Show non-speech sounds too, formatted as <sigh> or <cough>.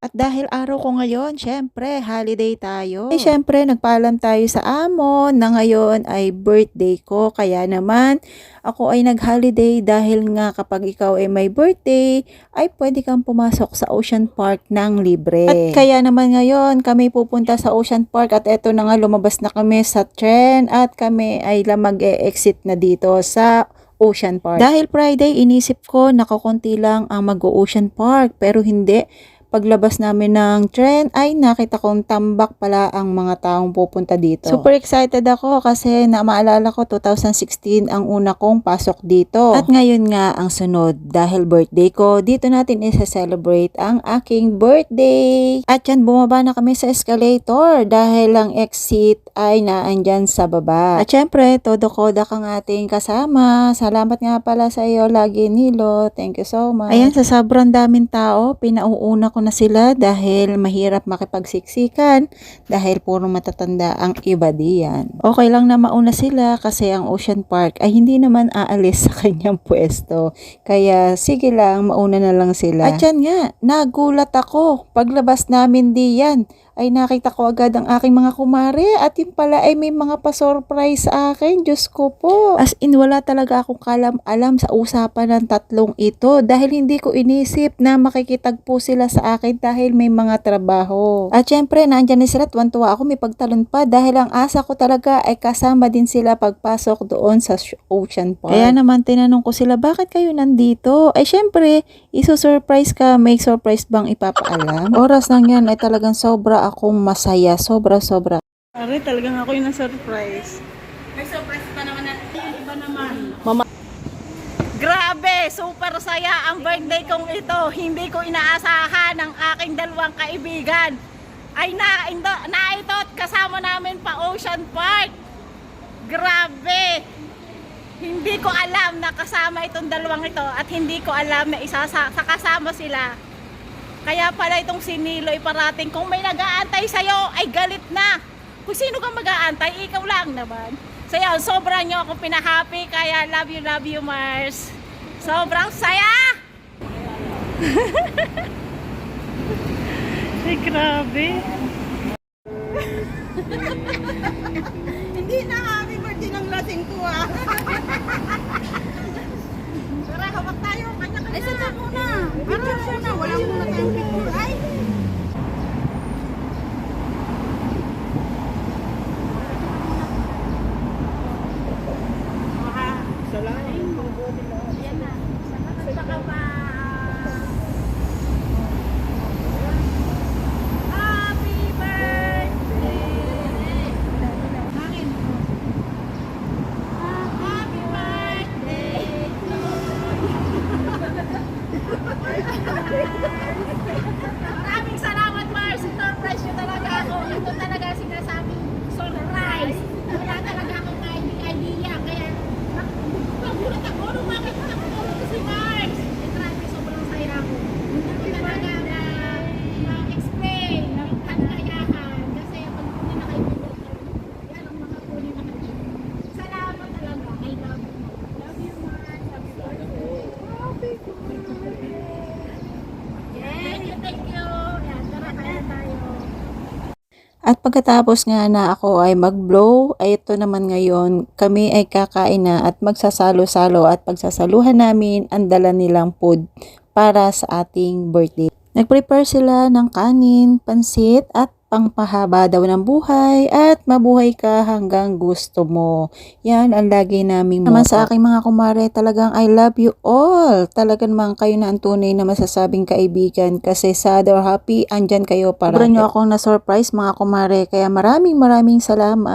At dahil araw ko ngayon, syempre, holiday tayo. Eh, syempre, nagpaalam tayo sa amon na ngayon ay birthday ko. Kaya naman, ako ay nag-holiday dahil nga kapag ikaw ay may birthday, ay pwede kang pumasok sa Ocean Park ng libre. At kaya naman ngayon, kami pupunta sa Ocean Park at eto na nga lumabas na kami sa tren at kami ay lamag exit na dito sa Ocean Park. Dahil Friday, inisip ko nakakunti lang ang mag-Ocean Park pero hindi paglabas namin ng tren ay nakita kong tambak pala ang mga taong pupunta dito. Super excited ako kasi na maalala ko 2016 ang una kong pasok dito. At ngayon nga ang sunod dahil birthday ko, dito natin isa-celebrate ang aking birthday. At yan bumaba na kami sa escalator dahil ang exit ay naandyan sa baba. At syempre, todo kodak ang ating kasama. Salamat nga pala sa iyo lagi Nilo. Thank you so much. Ayan, sa sobrang daming tao, pinauuna ko na sila dahil mahirap makipagsiksikan dahil puro matatanda ang iba diyan. Okay lang na mauna sila kasi ang Ocean Park ay hindi naman aalis <laughs> sa kanyang pwesto. Kaya sige lang, mauna na lang sila. At yan nga, nagulat ako. Paglabas namin diyan, ay nakita ko agad ang aking mga kumare at yun pala ay may mga pa-surprise sa akin. Diyos ko po. As in, wala talaga akong kalam-alam sa usapan ng tatlong ito dahil hindi ko inisip na makikitagpo sila sa akin dahil may mga trabaho. At syempre, nandyan na sila, tuwan-tuwa ako, may pagtalon pa dahil ang asa ko talaga ay kasama din sila pagpasok doon sa Ocean Park. Kaya naman tinanong ko sila, bakit kayo nandito? Ay syempre, iso-surprise ka, may surprise bang ipapaalam? Oras lang yan ay talagang sobra akong masaya, sobra-sobra. Pare, talagang ako yung na-surprise. May surprise pa naman na. Yung iba naman. Grabe! Super saya ang birthday kong ito. Hindi ko inaasahan ang aking dalawang kaibigan. Ay na, indo, na ito at kasama namin pa Ocean Park. Grabe! Hindi ko alam na kasama itong dalawang ito at hindi ko alam na isa sa, sa kasama sila. Kaya pala itong si Nilo ay parating kung may nag-aantay sa'yo ay galit na. Kung sino kang mag-aantay, ikaw lang naman. So yun, sobrang nyo ako pinahappy kaya love you, love you Mars. Sobrang saya! <laughs> ay grabe. Hindi na happy birthday ng lasing ko ah. Tara, hawak tayo. Kanya-kanya. Ay, saan muna? Picture muna. Wala muna tayong picture. Ay! Yan na. Basta ka pa. Happy birthday! Hangin. Happy birthday Maraming salamat Mars. Surprise nyo talaga ako. Ito talaga sinasabi surprise. Wala talaga akong idea. Kaya nagulat ako nung makita ko si Mars. Eh, grabe, sobrang saya ako. Hindi ko talaga na ma-explain ng kanayahan. Kasi pag hindi na kayo yan ang mga huli na kaibigan. Salamat talaga. I love you. Love you, Mars. Happy birthday. Happy birthday. Thank you, thank you. Yan, tara, kaya tayo. At pagkatapos nga na ako ay mag-blow, ay ito naman ngayon, kami ay kakain na at magsasalo-salo at pagsasaluhan namin ang dala nilang food para sa ating birthday. Nag-prepare sila ng kanin, pansit at pangpahaba daw ng buhay at mabuhay ka hanggang gusto mo. Yan ang lagi naming Naman sa aking mga kumare, talagang I love you all. Talagang naman kayo na ang tunay na masasabing kaibigan kasi sad or happy, andyan kayo para. Sobrang nyo akong na-surprise mga kumare, kaya maraming maraming salamat.